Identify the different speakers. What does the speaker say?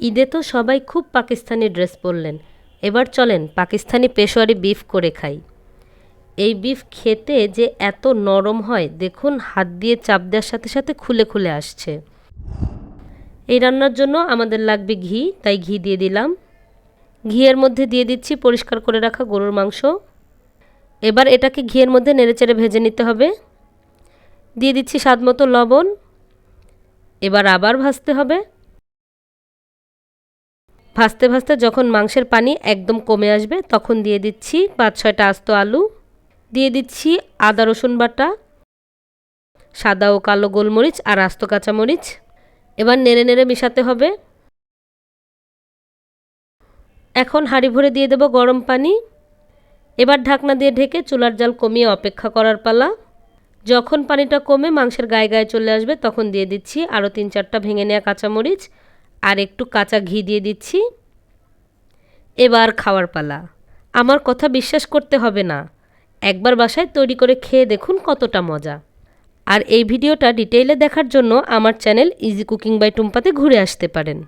Speaker 1: ঈদে তো সবাই খুব পাকিস্তানি ড্রেস পরলেন। এবার চলেন পাকিস্তানি পেশোয়ারি বিফ করে খাই। এই বিফ খেতে যে এত নরম হয়, দেখুন হাত দিয়ে চাপ দেওয়ার সাথে সাথে খুলে খুলে আসছে। এই রান্নার জন্য আমাদের লাগবে ঘি, তাই ঘি দিয়ে দিলাম। ঘিয়ের মধ্যে দিয়ে দিচ্ছি পরিষ্কার করে রাখা গরুর মাংস। এবার এটাকে ঘিয়ের মধ্যে নেড়েচেড়ে ভেজে নিতে হবে। দিয়ে দিচ্ছি স্বাদ মতো লবণ। এবার আবার ভাজতে হবে। ভাজতে ভাজতে যখন মাংসের পানি একদম কমে আসবে, তখন দিয়ে দিচ্ছি পাঁচ ছয়টা আস্ত আলু, দিয়ে দিচ্ছি আদা, রসুন বাটা, সাদা ও কালো গোলমরিচ আর আস্ত কাঁচামরিচ। এবার নেড়ে নেড়ে মেশাতে হবে। এখন হাঁড়ি ভরে দিয়ে দেব গরম পানি। এবার ঢাকনা দিয়ে ঢেকে চুলার জাল কমিয়ে অপেক্ষা করার পালা। যখন পানিটা কমে মাংসের গায়ে গায়ে চলে আসবে, তখন দিয়ে দিচ্ছি আরও তিন চারটা ভেঙে নেওয়া কাঁচামরিচ। আর একটু কাঁচা ঘি দিয়ে দিচ্ছি। এবার খাওয়ার পালা। আমার কথা বিশ্বাস করতে হবে না। একবার বাসায় তৈরি করে খেয়ে দেখুন কতটা মজা। আর এই ভিডিওটা ডিটেইলে দেখার জন্য আমার চ্যানেল ইজি কুকিং বাই টুম্পাতে ঘুরে আসতে পারেন।